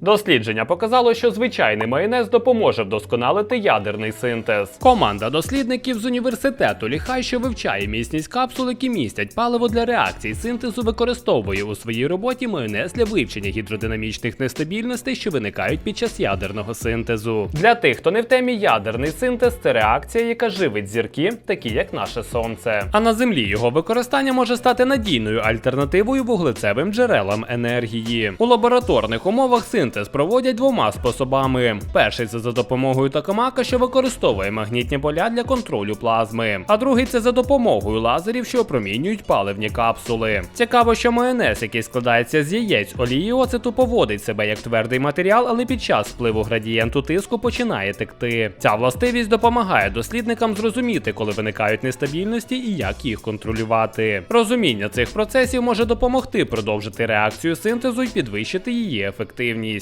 Дослідження показало, що звичайний майонез допоможе вдосконалити ядерний синтез. Команда дослідників з університету Ліхай, що вивчає міцність капсул, які містять паливо для реакцій синтезу, використовує у своїй роботі майонез для вивчення гідродинамічних нестабільностей, що виникають під час ядерного синтезу. Для тих, хто не в темі ядерний синтез, це реакція, яка живить зірки, такі як наше сонце. А на землі його використання може стати надійною альтернативою вуглецевим джерелам енергії. У лабораторних умовах синтез проводять двома способами: перший це за допомогою токамака, що використовує магнітні поля для контролю плазми, а другий це за допомогою лазерів, що опромінюють паливні капсули. Цікаво, що майонез, який складається з яєць олії оцету, поводить себе як твердий матеріал, але під час впливу градієнту тиску починає текти. Ця властивість допомагає дослідникам зрозуміти, коли виникають нестабільності і як їх контролювати. Розуміння цих процесів може допомогти продовжити реакцію синтезу і підвищити її ефективність.